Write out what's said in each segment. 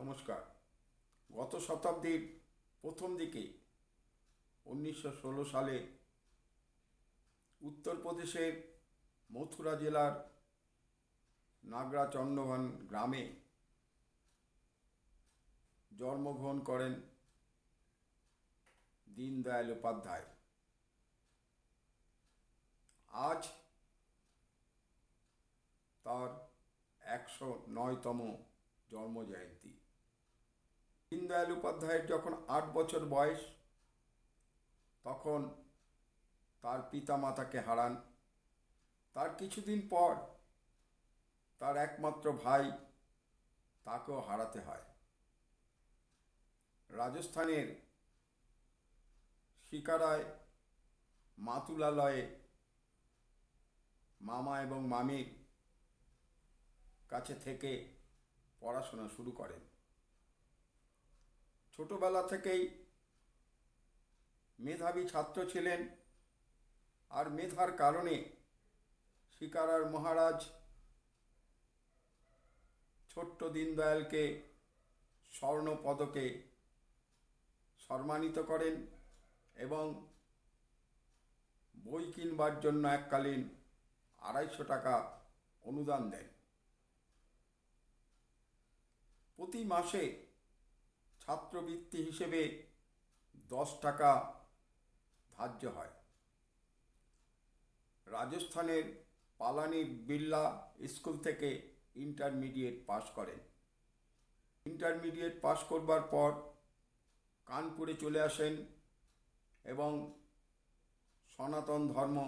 নমস্কার। গত শতাব্দীর প্রথম দিকে উনিশশো ষোলো সালে উত্তরপ্রদেশের মথুরা জেলার নাগরা চন্দ্রভান গ্রামে জন্মগ্রহণ করেন দীনদয়াল উপাধ্যায়। আজ তার একশো নয়তম জন্মজয়ন্তী। দীনদয়াল উপাধ্যায়ের যখন আট বছর বয়স, তখন তার পিতামাতাকে হারান। তার কিছুদিন পর তার একমাত্র ভাই তাকেও হারাতে হয়। রাজস্থানের শিকারায় মাতুলালয়ে মামা এবং মামির কাছে থেকে পড়াশোনা শুরু করেন। ছোটবেলা থেকেই মেধাবী ছাত্র ছিলেন আর মেধার কারণে শিকারার মহারাজ ছোট্ট দীনদয়ালকে স্বর্ণ পদকে সম্মানিত করেন এবং বই কিনবার জন্য এককালীন আড়াইশো টাকা অনুদান দেন। প্রতি মাসে ছাত্রবৃত্তি হিসেবে দশ টাকা ধার্য হয়। রাজস্থানের পালানি বিড়লা স্কুল থেকে ইন্টারমিডিয়েট পাশ করেন। ইন্টারমিডিয়েট পাশ করবার পর কানপুরে চলে আসেন এবং সনাতন ধর্ম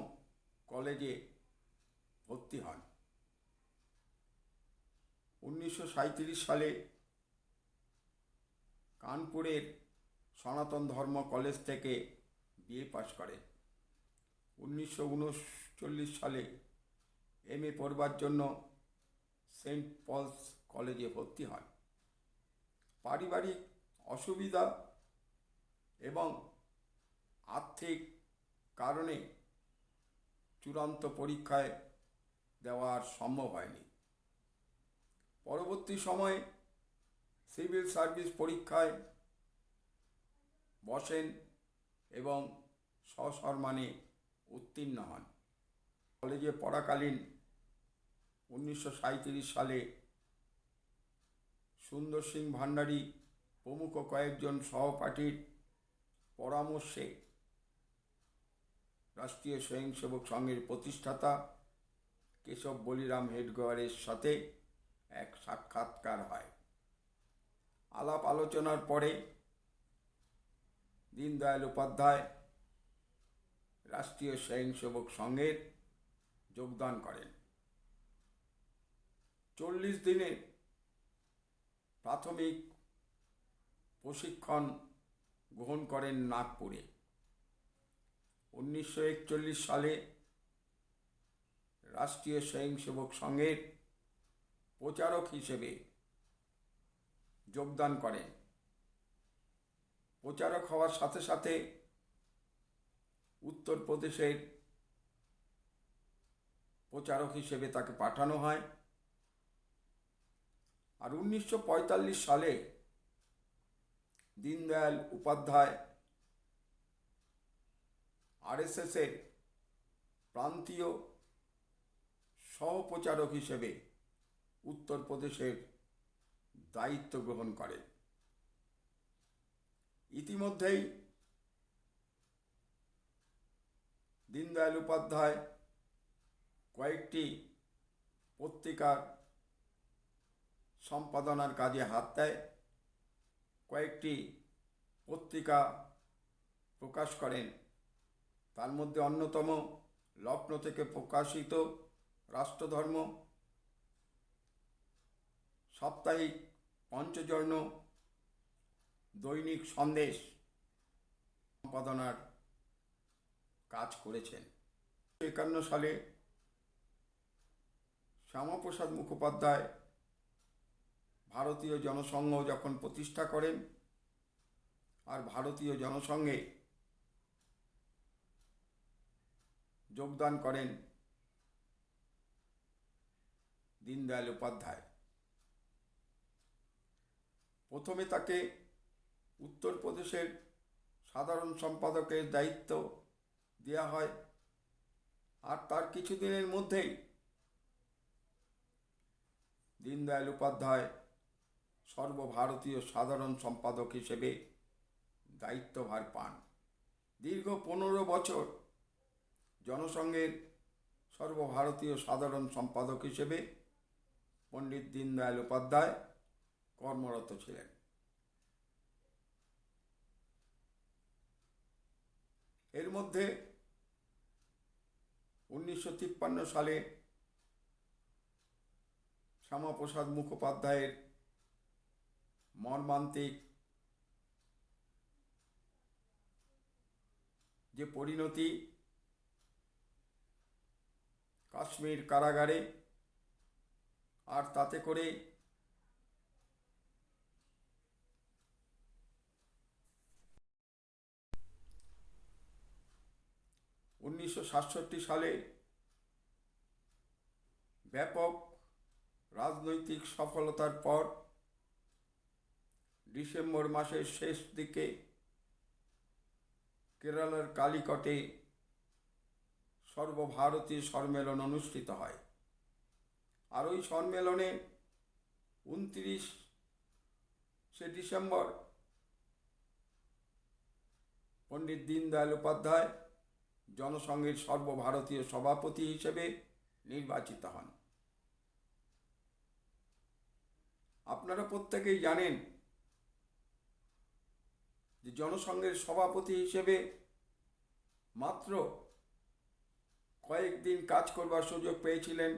কলেজে ভর্তি হন। উনিশশো সাঁইত্রিশ সালে কানপুরের সনাতন ধর্ম কলেজ থেকে বিএ পাশ করে। উনিশশো উনচল্লিশ সালে এম এ পড়বার জন্য সেন্ট পলস কলেজে ভর্তি হন পারিবারিক অসুবিধা এবং আর্থিক কারণে চূড়ান্ত পরীক্ষায় দেওয়ার সম্ভব হয়নি। পরবর্তী সময়ে সিভিল সার্ভিস পরীক্ষায় বসেন এবং সসম্মানে উত্তীর্ণ হন। কলেজে পড়াকালীন উনিশশো সাঁইত্রিশ সালে সুন্দর সিং ভান্ডারী প্রমুখ কয়েকজন সহপাঠীর পরামর্শে রাষ্ট্রীয় স্বয়ংসেবক সংঘের প্রতিষ্ঠাতা কেশব বলিরাম হেডগোয়ারের সাথে এক সাক্ষাৎকার হয়। আলাপ আলোচনার পরে দীনদয়াল উপাধ্যায় রাষ্ট্রীয় স্বয়ংসেবক সংঘের যোগদান করেন। চল্লিশ দিনের প্রাথমিক প্রশিক্ষণ গ্রহণ করেন নাগপুরে। উনিশশো একচল্লিশ সালে রাষ্ট্রীয় স্বয়ংসেবক সংঘের প্রচারক হিসেবে যোগদান করেন প্রচারক হওয়ার সাথে সাথে উত্তরপ্রদেশের প্রচারক হিসেবে তাকে পাঠানো হয়। আর উনিশশো পঁয়তাল্লিশ সালে দীনদয়াল উপাধ্যায় আরএসএসের প্রান্তীয় সহপ্রচারক হিসেবে উত্তরপ্রদেশের দায়িত্ব গ্রহণ করে। ইতিমধ্যেই দীনদয়াল উপাধ্যায় কয়েকটি পত্রিকার সম্পাদনার কাজে হাত দেয়। কয়েকটি পত্রিকা প্রকাশ করেন। তার মধ্যে অন্যতম লক্ষ্ণৌ থেকে প্রকাশিত রাষ্ট্রধর্ম সাপ্তাহিক পঞ্চজর্ণ দৈনিক সন্দেশ সম্পাদনার কাজ করেছেন। একান্ন সালে শ্যামাপ্রসাদ মুখোপাধ্যায় ভারতীয় জনসংঘ যখন প্রতিষ্ঠা করেন আর ভারতীয় জনসংঘে যোগদান করেন দীনদয়াল উপাধ্যায়। প্রথমে তাকে উত্তরপ্রদেশের সাধারণ সম্পাদকের দায়িত্ব দেওয়া হয়। আর তার কিছুদিনের মধ্যেই দীনদয়াল উপাধ্যায় সর্বভারতীয় সাধারণ সম্পাদক হিসেবে দায়িত্বভার পান। দীর্ঘ পনেরো বছর জনসংঘের সর্বভারতীয় সাধারণ সম্পাদক হিসেবে পণ্ডিত দীনদয়াল উপাধ্যায় কর্মরত ছিলেন। এর মধ্যে উনিশশো তিপ্পান্ন সালে শ্যামাপ্রসাদ মুখোপাধ্যায়ের মর্মান্তিক যে পরিণতি কাশ্মীর কারাগারে, আর তাতে করে উনিশশো সাতষট্টি সালে ব্যাপক রাজনৈতিক সফলতার পর ডিসেম্বর মাসের শেষ দিকে কেরালার কালিকটে সর্বভারতীয় সম্মেলন অনুষ্ঠিত হয়। আর ওই সম্মেলনে উনত্রিশে ডিসেম্বর পণ্ডিত দীনদয়াল উপাধ্যায় জনসংঘের সর্বভারতীয় সভাপতি হিসেবে নির্বাচিত হন। আপনারা প্রত্যেকেই জানেন যে জনসংঘের সভাপতি হিসেবে মাত্র কয়েকদিন কাজ করবার সুযোগ পেয়েছিলেন।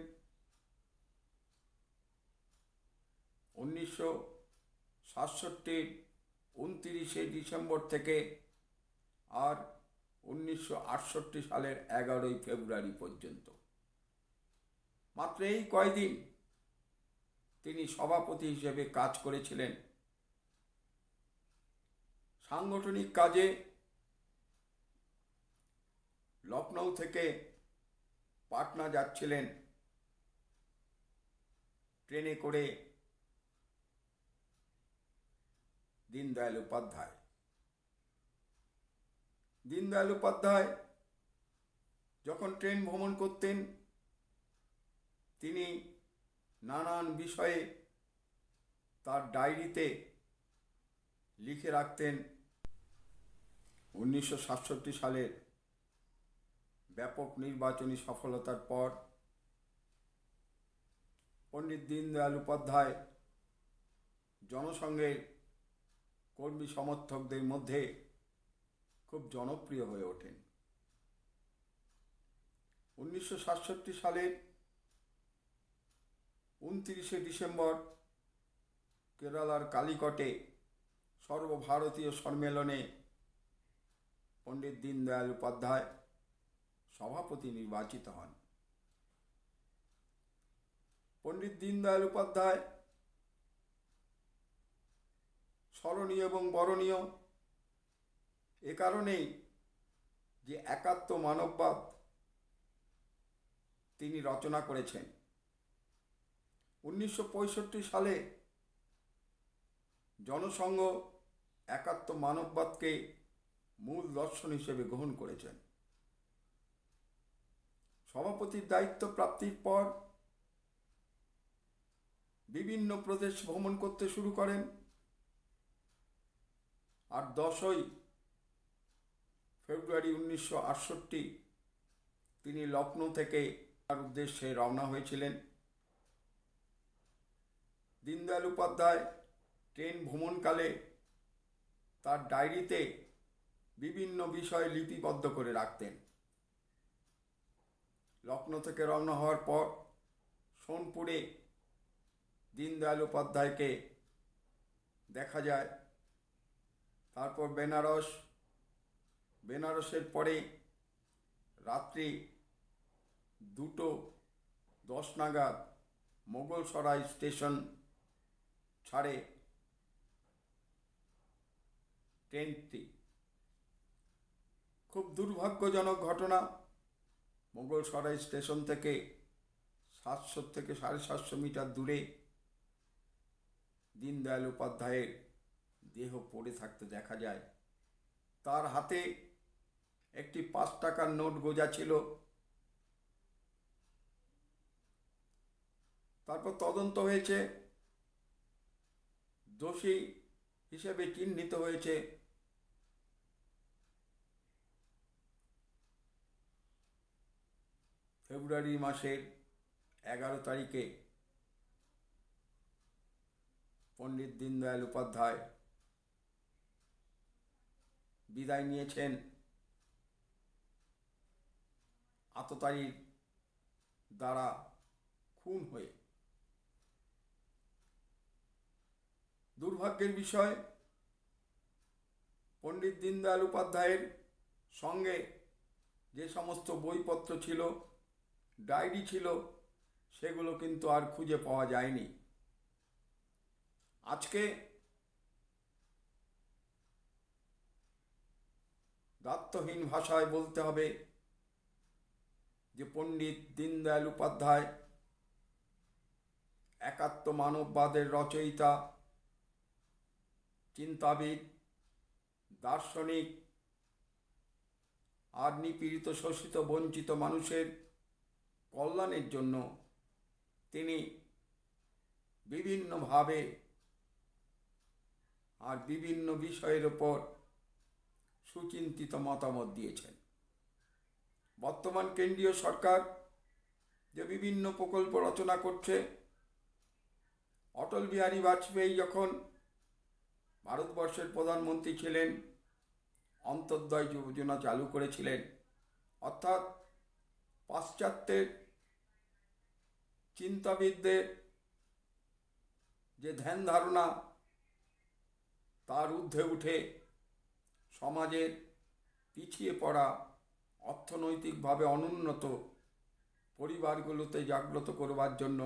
উনিশশো সাতষট্টির উনতিরিশে ডিসেম্বর থেকে আর উনিশশো আটষট্টি সালের এগারোই ফেব্রুয়ারি পর্যন্ত। মাত্র এই কয়দিন তিনি সভাপতি হিসেবে কাজ করেছিলেন। সাংগঠনিক কাজে লখনৌ থেকে পাটনা যাচ্ছিলেন। ট্রেনে করে দীনদয়াল উপাধ্যায়। দীনদয়াল উপাধ্যায় যখন ট্রেন ভ্রমণ করতেন, তিনি নানান বিষয়ে তার ডায়েরিতে লিখে রাখতেন। উনিশশো সাতষট্টি সালের ব্যাপক নির্বাচনী সফলতার পর পণ্ডিত দীনদয়াল উপাধ্যায় জনসংঘের কর্মী সমর্থকদের মধ্যে খুব জনপ্রিয় হয়ে ওঠেন। উনিশশো সাতষট্টি সালের উনত্রিশে ডিসেম্বর কেরালার কালিকটে সর্বভারতীয় সম্মেলনে পণ্ডিত দীনদয়াল উপাধ্যায় সভাপতি নির্বাচিত হন। পণ্ডিত দীনদয়াল উপাধ্যায় স্মরণীয় এবং বরণীয় এ কারণেই যে একাত্ম মানববাদ তিনি রচনা করেছেন। উনিশশো পঁয়ষট্টি সালে জনসংঘ একাত্ম মানববাদকে মূল দর্শন হিসেবে গ্রহণ করেছেন। সভাপতির দায়িত্ব প্রাপ্তির পর বিভিন্ন প্রদেশ ভ্রমণ করতে শুরু করেন। আর দশই ফেব্রুয়ারি উনিশশো আটষট্টি তিনি লখনৌ থেকে তার উদ্দেশ্যে রওনা হয়েছিলেন। দীনদয়াল উপাধ্যায় ট্রেন ভ্রমণকালে তার ডায়েরিতে বিভিন্ন বিষয় লিপিবদ্ধ করে রাখতেন। লখনৌ থেকে রওনা হওয়ার পর সোনপুরে দীনদয়াল উপাধ্যায়কে দেখা যায়। তারপর বেনারস বেনারসের পরে রাত্রি দুটো দশ নাগাদ মোগলসরাই স্টেশন ছাড়ে ট্রেনটি। খুব দুর্ভাগ্যজনক ঘটনা। মোগলসরাই স্টেশন থেকে সাতশো থেকে সাড়ে সাতশো মিটার দূরে দীনদয়াল উপাধ্যায়ের দেহ পড়ে থাকতে দেখা যায়। তার হাতে একটি পাঁচ টাকার নোট গোজা ছিল। তারপর তদন্ত হয়েছে। দোষী হিসেবে চিহ্নিত হয়েছে। ফেব্রুয়ারি মাসের এগারো তারিখে পণ্ডিত দীনদয়াল উপাধ্যায় বিদায় নিয়েছেন। আততায়ীর দ্বারা খুন হয়ে। দুর্ভাগ্যের বিষয়, পণ্ডিত দীনদয়াল উপাধ্যায়ের সঙ্গে যে সমস্ত বইপত্র ছিল, ডায়েরি ছিল, সেগুলো কিন্তু আর খুঁজে পাওয়া যায়নি। আজকে দাত্তহীন ভাষায় বলতে হবে যে পণ্ডিত দীনদয়াল উপাধ্যায়, একাত্ম মানববাদের রচয়িতা, চিন্তাবিদ, দার্শনিক আর নিপীড়িত শোষিত বঞ্চিত মানুষের কল্যাণের জন্য তিনি বিভিন্নভাবে আর বিভিন্ন বিষয়ের ওপর সুচিন্তিত মতামত দিয়েছেন। বর্তমান কেন্দ্রীয় সরকার যে বিভিন্ন প্রকল্প রচনা করছে, অটল বিহারী বাজপেয়ী যখন ভারতবর্ষের প্রধানমন্ত্রী ছিলেন, অন্তর্দয় যোজনা চালু করেছিলেন। অর্থাৎ পাশ্চাত্যের চিন্তাবিদদের যে ধ্যান ধারণা, তার ঊর্ধ্বে উঠে সমাজের পিছিয়ে পড়া অর্থনৈতিকভাবে অনুন্নত পরিবারগুলোতে জাগ্রত করবার জন্য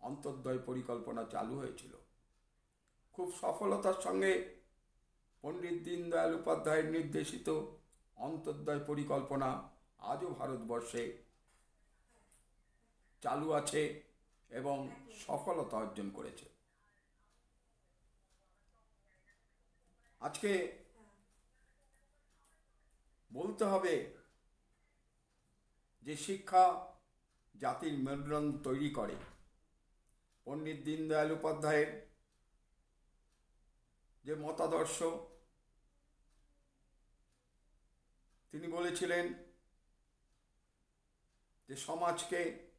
অন্তর্দয় পরিকল্পনা চালু হয়েছিল। খুব সফলতার সঙ্গে পণ্ডিত দীনদয়াল উপাধ্যায়ের নির্দেশিত অন্তর্দয় পরিকল্পনা আজও ভারতবর্ষে চালু আছে এবং সফলতা অর্জন করেছে। আজকে বলতে হবে যে শিক্ষা জাতির মেরুদণ্ড তৈরি করে। পণ্ডিত দীনদয়াল উপাধ্যায়ের যে মতাদর্শ, তিনি বলেছিলেন যে সমাজকে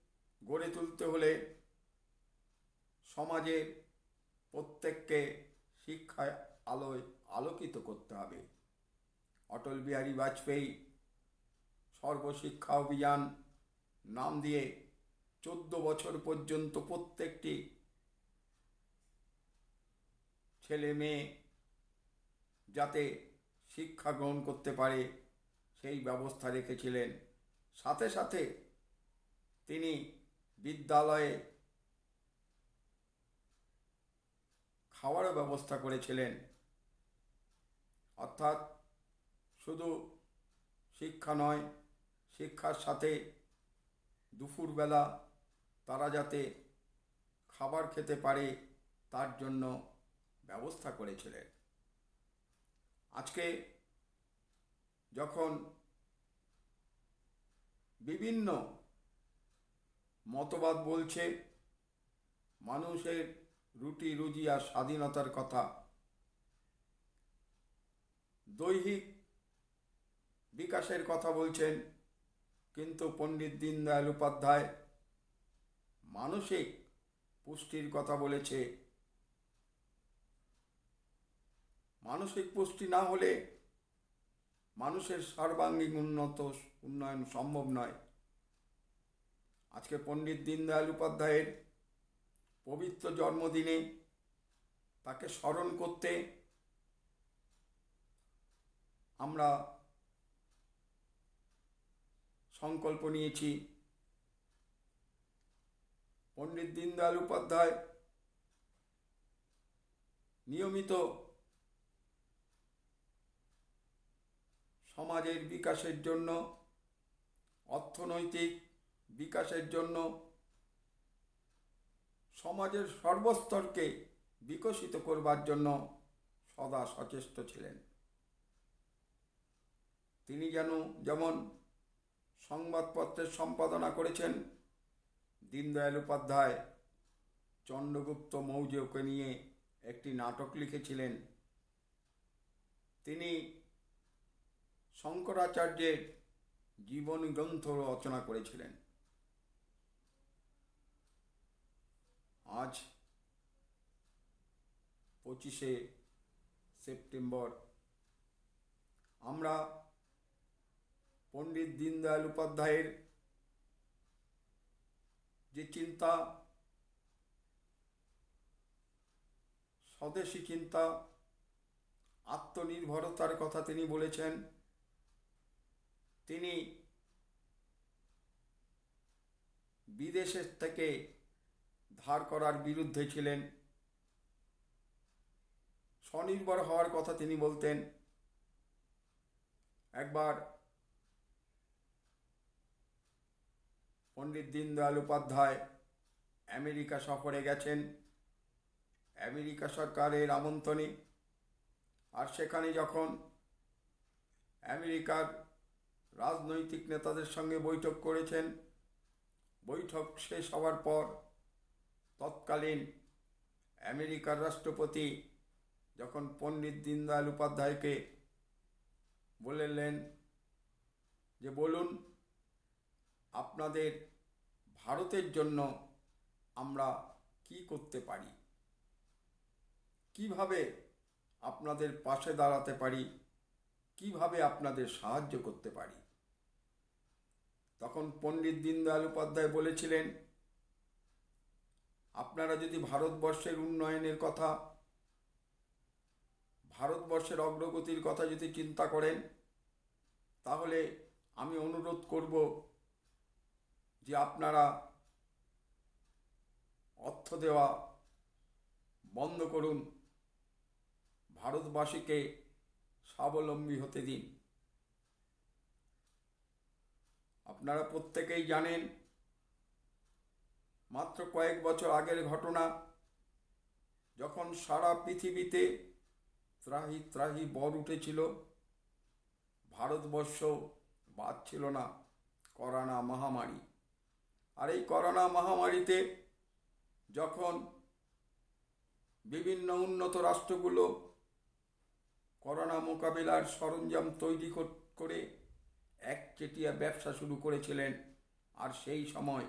গড়ে তুলতে হলে সমাজের প্রত্যেককে শিক্ষায় আলোয় আলোকিত করতে হবে। অটল বিহারী বাজপেয়ী সর্বশিক্ষা অভিযান নাম দিয়ে চোদ্দ বছর পর্যন্ত প্রত্যেকটি ছেলে মেয়ে যাতে শিক্ষা গ্রহণ করতে পারে, সেই ব্যবস্থা রেখেছিলেন। সাথে সাথে তিনি বিদ্যালয়ে খাওয়ারও ব্যবস্থা করেছিলেন। অর্থাৎ শুধু শিক্ষা নয় শিক্ষার সাথে দুপুরবেলা তারা যাতে খাবার খেতে পারে, তার জন্য ব্যবস্থা করেছিলেন। আজকে যখন বিভিন্ন মতবাদ বলছে, মানুষের রুটি, রুজি আর স্বাধীনতার কথা, দৈহিক বিকাশের কথা বলছেন কিন্তু পণ্ডিত দীনদয়াল উপাধ্যায় মানসিক পুষ্টির কথা বলেছে। মানসিক পুষ্টি না হলে মানুষের সর্বাঙ্গীন উন্নত উন্নয়ন সম্ভব নয়। আজকে পণ্ডিত দীনদয়াল উপাধ্যায়ের পবিত্র জন্মদিনে তাকে স্মরণ করতে আমরা সংকল্প নিয়েছি। পণ্ডিত দীনদয়াল উপাধ্যায় নিয়মিত সমাজের বিকাশের জন্য, অর্থনৈতিক বিকাশের জন্য সমাজের সর্বস্তরকে বিকশিত করবার জন্য সদা সচেষ্ট ছিলেন। তিনি যেন যেমন সংবাদপত্রের সম্পাদনা করেছেন দীনদয়াল উপাধ্যায়। চন্দ্রগুপ্ত মৌর্যকে নিয়ে একটি নাটক লিখেছিলেন। তিনি শঙ্করাচার্যের জীবনী গ্রন্থ রচনা করেছিলেন। আজ পঁচিশে সেপ্টেম্বর। আমরা পণ্ডিত দীনদয়াল উপাধ্যায়ের যে চিন্তা, স্বদেশী চিন্তা, আত্মনির্ভরতার কথা তিনি বলেছেন, তিনি বিদেশের থেকে ধার করার বিরুদ্ধে ছিলেন। স্বনির্ভর হওয়ার কথা তিনি বলতেন। একবার পণ্ডিত দীনদয়াল উপাধ্যায় আমেরিকা সফরে গেছেন। আমেরিকা সরকারের আমন্ত্রণে। আর সেখানে যখন আমেরিকার রাজনৈতিক নেতাদের সঙ্গে বৈঠক করেছেন, বৈঠক শেষ হওয়ার পর তৎকালীন আমেরিকার রাষ্ট্রপতি যখন পণ্ডিত দীনদয়াল উপাধ্যায়কে বললেন যে, বলুন আপনাদের ভারতের জন্য আমরা কি করতে পারি? কীভাবে আপনাদের পাশে দাঁড়াতে পারি? কীভাবে আপনাদের সাহায্য করতে পারি? তখন পণ্ডিত দীনদয়াল উপাধ্যায় বলেছিলেন, আপনারা যদি ভারতবর্ষের উন্নয়নের কথা, ভারতবর্ষের অগ্রগতির কথা যদি চিন্তা করেন, তাহলে আমি অনুরোধ করব যে আপনারা অর্থ দেওয়া বন্ধ করুন, ভারতবাসীকে স্বাবলম্বী হতে দিন। আপনারা প্রত্যেকেই জানেন, মাত্র কয়েক বছর আগের ঘটনা, যখন সারা পৃথিবীতে ত্রাহি ত্রাহি বর উঠেছিল, ভারতবর্ষ বাদ ছিল না, করোনা মহামারী। আর এই করোনা মহামারীতে যখন বিভিন্ন উন্নত রাষ্ট্রগুলো করোনা মোকাবিলার সরঞ্জাম তৈরি করে একচেটিয়া ব্যবসা শুরু করেছিলেন, আর সেই সময়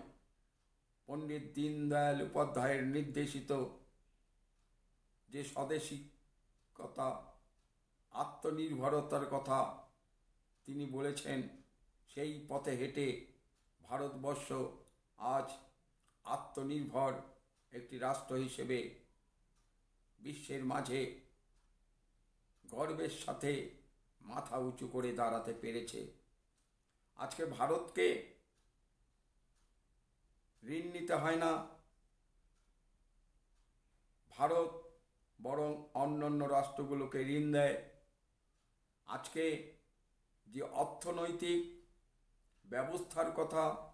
পণ্ডিত দীনদয়াল উপাধ্যায়ের নির্দেশিত যে স্বদেশী কথা আত্মনির্ভরতার কথা তিনি বলেছেন, সেই পথে হেঁটে ভারতবর্ষ আজ আত্মনির্ভর একটি রাষ্ট্র হিসেবে বিশ্বের মাঝে গর্বের সাথে মাথা উঁচু করে দাঁড়াতে পেরেছে। আজকে ভারতকে ঋণ নিতে হয় না। ভারত বরং অন্যান্য রাষ্ট্রগুলোকে ঋণ দেয়। আজকে যে অর্থনৈতিক ব্যবস্থার কথা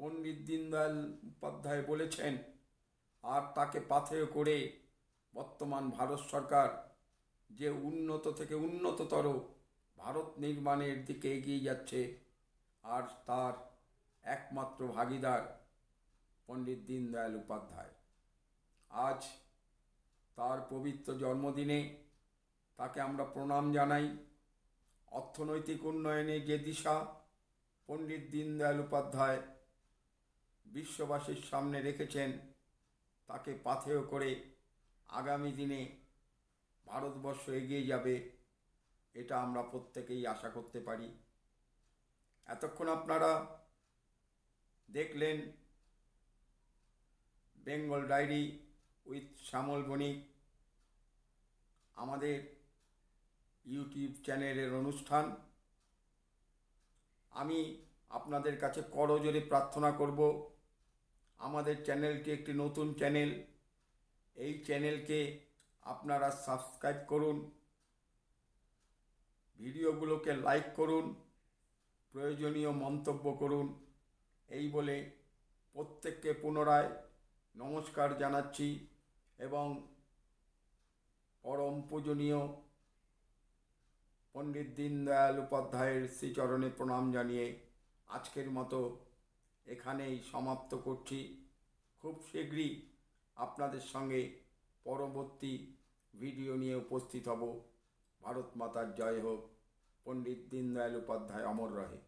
পণ্ডিত দীনদয়াল উপাধ্যায় বলেছেন, আর তাকে পাথেয় করে বর্তমান ভারত সরকার যে উন্নত থেকে উন্নততর ভারত নির্মাণের দিকে এগিয়ে যাচ্ছে, আর তার একমাত্র ভাগিদার পণ্ডিত দীনদয়াল উপাধ্যায়। আজ তার পবিত্র জন্মদিনে তাকে আমরা প্রণাম জানাই। অর্থনৈতিক উন্নয়নে যে দিশা পণ্ডিত দীনদয়াল উপাধ্যায় বিশ্ববাসীর সামনে রেখেছেন তাকে পাথেয় করে আগামী দিনে ভারতবর্ষ এগিয়ে যাবে, এটা আমরা প্রত্যেকেই আশা করতে পারি। এতক্ষণ আপনারা দেখলেন Bengal diary with Shyamal Banik, আমাদের ইউটিউব চ্যানেলের অনুষ্ঠান। আমি আপনাদের কাছে করজোরে প্রার্থনা করব। আমাদের চ্যানেলটি একটি নতুন চ্যানেল। এই চ্যানেলকে আপনারা সাবস্ক্রাইব করুন। ভিডিওগুলোকে লাইক করুন। প্রয়োজনীয় মন্তব্য করুন। এই বলে প্রত্যেককে পুনরায় নমস্কার জানাচ্ছি এবং পরম পূজনীয় পণ্ডিত দীনদয়াল উপাধ্যায়ের শ্রীচরণে প্রণাম জানিয়ে আজকের মতো এখানেই সমাপ্ত করছি। খুব শীঘ্রই আপনাদের সঙ্গে পরবর্তী ভিডিও নিয়ে উপস্থিত হব। ভারত মাতার জয় হোক। পণ্ডিত দীনদয়াল উপাধ্যায় অমর রহে।